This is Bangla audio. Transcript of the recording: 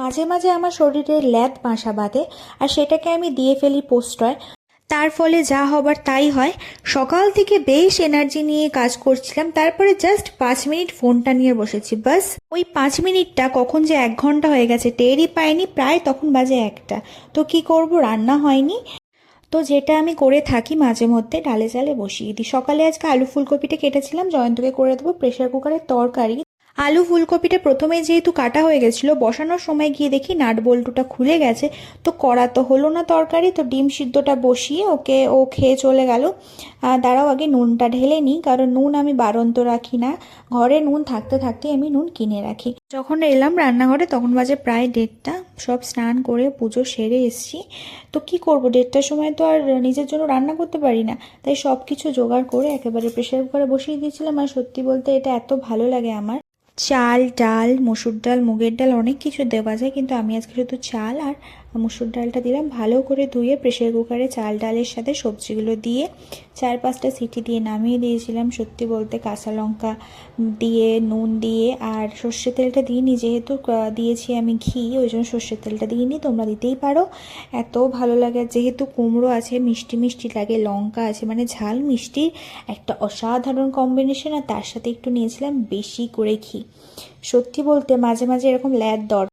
মাঝে মাঝে আমার শরীরে ল্যাদ বাসা বাঁধে আর সেটাকে আমি দিয়ে ফেলি পোস্টয় তার ফলে যা হবার তাই হয়। সকাল থেকে বেশ এনার্জি নিয়ে কাজ করছিলাম, তারপরে জাস্ট পাঁচ মিনিট ফোনটা নিয়ে বসেছি, বাস। ওই পাঁচ মিনিটটা কখন যে এক ঘণ্টা হয়ে গেছে, টেরই পাইনি, প্রায় তখন বাজে একটা। তো কি করব, রান্না হয়নি। তো যেটা আমি করে থাকি মাঝে মধ্যে, ডালে চালে বসিয়ে দিই। সকালে আজকে আলু ফুলকপিটা কেটেছিলাম, জয়ন্তকে করে দেবো প্রেশার কুকারের তরকারি। আলু ফুলকপিটা প্রথমে যেহেতু কাটা হয়ে গেছিল, বসানোর সময় গিয়ে দেখি নাট বল্টুটা খুলে গেছে। তো করা তো হলো না তরকারি, তো ডিম সিদ্ধটা বসিয়ে ওকে, ও খেয়ে চলে গেল। দাঁড়াও আগে নুনটা ঢেলে নিই কারণ নুন আমি বারন্ত রাখি না। ঘরে নুন থাকতে থাকতে আমি নুন কিনে রাখি। যখন এলাম রান্নাঘরে, তখন বাজে প্রায় দেড়টা। সব স্নান করে পুজো সেরে এসছি। তো কি করব, দেড়টার সময় তো আর নিজের জন্য রান্না করতে পারি না। তাই সব কিছু জোগাড় করে একেবারে প্রেশার কুকারে বসিয়ে দিয়েছিলাম। আর সত্যি বলতে এটা এত ভালো লাগে আমার। চাল, ডাল, মসুর ডাল, মুগের ডাল অনেক কিছু দেওয়া যায় কিন্তু আমি আজকে শুধু চাল আর মসুর ডালটা দিলাম। ভালো করে ধুয়ে প্রেশার কুকারে চাল ডালের সাথে সবজিগুলো দিয়ে চার পাঁচটা সিটি দিয়ে নামিয়ে দিয়েছিলাম। সত্যি বলতে কাঁচা লঙ্কা দিয়ে, নুন দিয়ে আর সর্ষের তেলটা দিইনি যেহেতু দিয়েছি আমি ঘি, ওই জন্য সর্ষের তেলটা দিইনি। তোমরা দিতেই পারো। এত ভালো লাগে। যেহেতু কুমড়ো আছে, মিষ্টি মিষ্টি লাগে, লঙ্কা আছে মানে ঝাল মিষ্টির একটা অসাধারণ কম্বিনেশন আর তার সাথে একটু নিয়েছিলাম বেশি করে ঘি। সত্যি বলতে মাঝে মাঝে এরকম ল্যাদ দর